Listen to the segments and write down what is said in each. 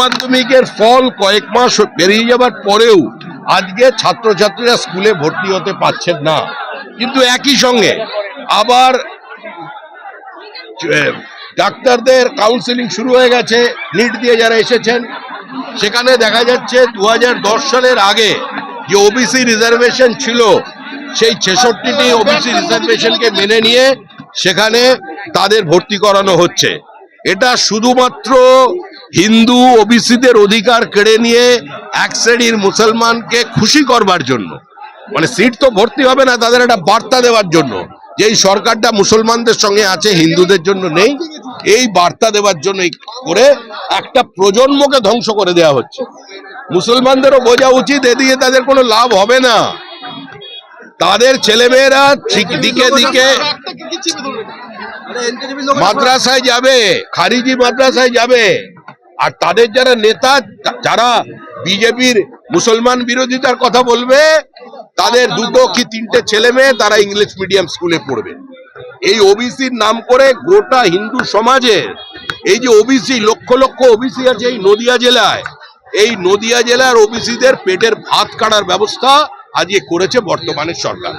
মাধ্যমিকের ফল কয়েক মাস পেরিয়ে যাবার পরেও আজকে ছাত্রছাত্রীরা স্কুলে ভর্তি হতে পারছেন না। কিন্তু একই সঙ্গে আবার ডাক্তারদের কাউন্সিলিং শুরু হয়ে গেছে নিট দিয়ে যারা এসেছেন, সেখানে দেখা যাচ্ছে দু হাজার দশ সালের আগে যে ওবিসি রিজার্ভেশন ছিল, সেই ছেষট্টিটি ওবিসি রিজার্ভেশনকে মেনে নিয়ে সেখানে তাদের ভর্তি করানো হচ্ছে। এটা শুধুমাত্র হিন্দু ওবিসিদের অধিকার কেড়ে নিয়ে এক শ্রেণির মুসলমানকে খুশি করবার জন্য। মানে সিট তো ভর্তি হবে না, তাদের একটা বার্তা দেওয়ার জন্য। যে এই সরকারটা মুসলমানদের সঙ্গে আছে, হিন্দুদের জন্য নেই, এই বার্তা দেওয়ার জন্য করে একটা প্রজন্মকে ধ্বংস করে দেওয়া হচ্ছে। মুসলমানদেরও বোঝা উচিত, এদিকে তাদের কোনো লাভ হবে না। তাদের ছেলেমেয়েরা ঠিক দিকে দিকে মাদ্রাসায় যাবে, খারিজি মাদ্রাসায় যাবে। আর তাদের যারা নেতা, যারা বিজেপির মুসলমান বিরোধিতার কথা বলবে, তাদের দুটো কি তিনটে ছেলে মেয়ে তারা ইংলিশ মিডিয়াম স্কুলে পড়বে। এই ওবিসির নাম করে গোটা হিন্দু সমাজের এই যে ওবিসি, লক্ষ লক্ষ ওবিসি আছে এই নদিয়া জেলায়, এই নদিয়া জেলার ওবিসিদের পেটের ভাত কাটার ব্যবস্থা আজকে করেছে বর্তমানের সরকার।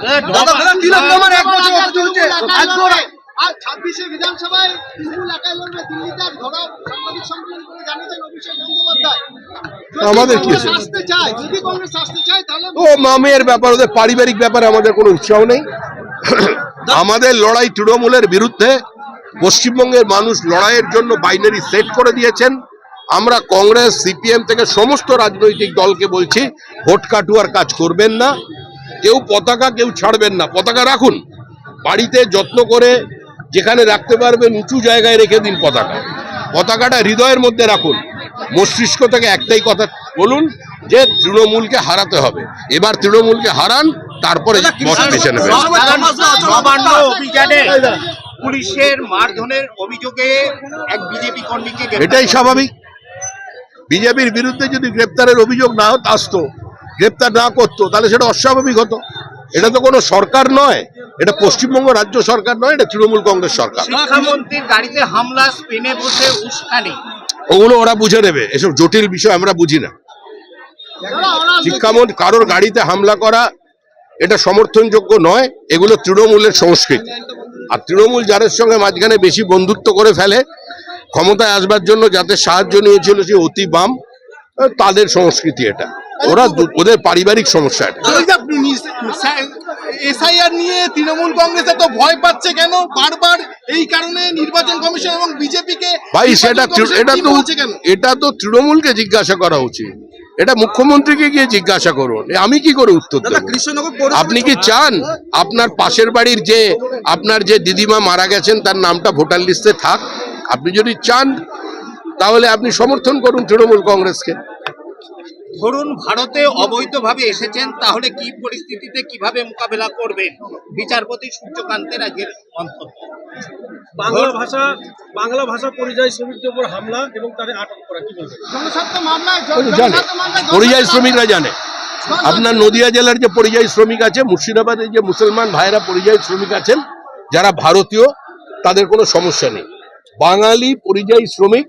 আর ছাব্বিশে বিধানসভায় তৃণমূল একাই লড়বে দিল্লিতে এক ধরা সাংবাদিক সম্মেলন করে জানিয়েছেন অভিষেক বন্দ্যোপাধ্যায়। আমাদের কি আসতে চায় যদি কংগ্রেস আসতে চায় তাহলে ও মামের ব্যাপার ওদের পারিবারিক ব্যাপারে আমাদের কোনো উৎসাহ নেই। আমাদের লড়াই তৃণমূলের বিরুদ্ধে পশ্চিমবঙ্গের মানুষ লড়াইয়ের জন্য বাইনারি সেট করে দিয়েছেন। আমরা কংগ্রেস সিপিএম থেকে সমস্ত রাজনৈতিক দলকে বলছি ভোট কাটুয়ার কাজ করবেন না। কেউ পতাকা কেউ ছাড়বেন না। পতাকা রাখুন। বাড়িতে যত্ন করে যেখানে রাখতে পারবেন উঁচু জায়গায় রেখে দিন পতাকা। পতাকাটা হৃদয়ের মধ্যে রাখুন। মস্তিষ্ক থেকে একটাই কথা বলুন যে তৃণমূলকে হারাতে হবে। এবার তৃণমূলকে হারান তারপরে বেছে নেবেন। পুলিশের মারধরের অভিযোগে এক বিজেপি কর্মীকে এটাই স্বাভাবিক। বিজেপির বিরুদ্ধে যদি গ্রেপ্তারের অভিযোগ না হতো আসতো গ্রেপ্তার না করতো তাহলে সেটা অস্বাভাবিক হতো। এটা তো কোনো সরকার নয় এটা পশ্চিমবঙ্গ রাজ্য সরকার নয় এটা তৃণমূল কংগ্রেস সরকার। শিক্ষামন্ত্রীর গাড়িতে হামলা স্পেনে বসে উস্কানি। ওগুলো ওরা বুঝে নেবে এসব জটিল বিষয় আমরা বুঝি না। শিক্ষামন্ত্রী কারোর গাড়িতে হামলা করা এটা সমর্থনযোগ্য নয় এগুলো তৃণমূলের সংস্কৃতি। আর তৃণমূল যাদের সঙ্গে মাঝখানে বেশি বন্ধুত্ব করে ফেলে ক্ষমতায় আসবার জন্য যাতে সাহায্য নিয়েছিল সে অতি বাম তাদের সংস্কৃতি এটা। ওরা ওদের পারিবারিক সমস্যা এসআইআর নিয়ে তৃণমূল কংগ্রেস এত ভয় পাচ্ছে কেন? বারবার এই কারণে নির্বাচন কমিশন এবং বিজেপিকে ভাই সেটা এটা তো কেন? এটা তো তৃণমূলকে জিজ্ঞাসা করা উচিত। এটা মুখ্যমন্ত্রীকে গিয়ে জিজ্ঞাসা করুন। আমি কি করে উত্তর দেব? আপনি কি চান? আপনার পাশের বাড়ির যে আপনার যে দিদিমা মারা গেছেন তার নামটা ভোটার লিস্টে থাক। আপনি যদি চান তাহলে আপনি সমর্থন করুন তৃণমূল কংগ্রেসকে। ধরুন ভারতে অবৈধভাবে এসেছেন তাহলে কি পরিস্থিতিতে কীভাবে মোকাবেলা করবেন? বিচারপতি সূর্যকান্তের আজকের মন্তব্য। বাংলা ভাষা বাংলা ভাষা পরিযায়ী শ্রমিকদের উপর হামলা এবং তাদের আটক করা কি বলবেন? জানে পরিযায়ী শ্রমিকরা জানে। আপনার নদিয়া জেলার যে পরিযায়ী শ্রমিক আছে মুর্শিদাবাদে যে মুসলমান ভাইরা পরিযায়ী শ্রমিক আছেন যারা ভারতীয় তাদের কোনো সমস্যা নেই। বাঙালি পরিযায়ী শ্রমিক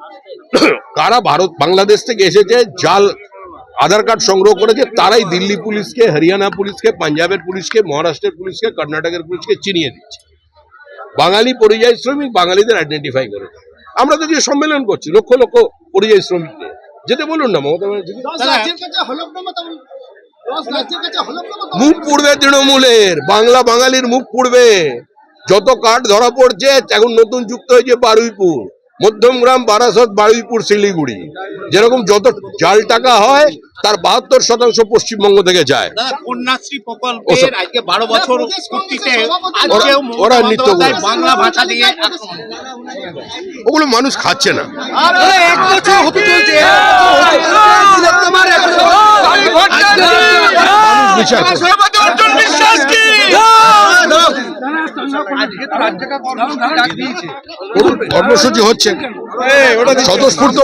কারা ভারত বাংলাদেশ থেকে এসেছে জাল আধার কার্ড সংগ্রহ করেছে তারাই দিল্লি পুলিশকে হরিয়ানা পুলিশকে পাঞ্জাবের পুলিশকে মহারাষ্ট্রের পুলিশকে কর্ণাটকের পুলিশকে চিনিয়ে দিচ্ছে। বাঙালি পরিযায়ী শ্রমিক বাঙালিদের আইডেন্টিফাই করে। আমরা তো গিয়ে সম্মেলন করছি লক্ষ লক্ষ পরিযায়ী শ্রমিক নিয়ে যেতে বলুন না মমতা তেমন- মুখ পুড়বে তৃণমূলের বাংলা বাঙালির মুখ পুড়বে। যত কাঠ ধরা পড়ছে এখন নতুন যুক্ত হয়েছে বারুইপুর। মধ্যমগ্রাম বারাসত বারুইপুর শিলিগুড়ি। যেরকম যত জাল টাকা হয় তার বাহাত্তর শতাংশ পশ্চিমবঙ্গ থেকে যায়। কন্যাশ্রী প্রকল্পের আজকে বারো বছর প্রদেশ পূর্তিতে কংগ্রেসের সভাপতি আজকেও ওরা- ওরা নৃত্য বাংলা ভাষা দিয়ে ওগুলো মানুষ খাচ্ছে না। বিচার কর্মসূচি হচ্ছে। স্বতঃস্ফূর্ত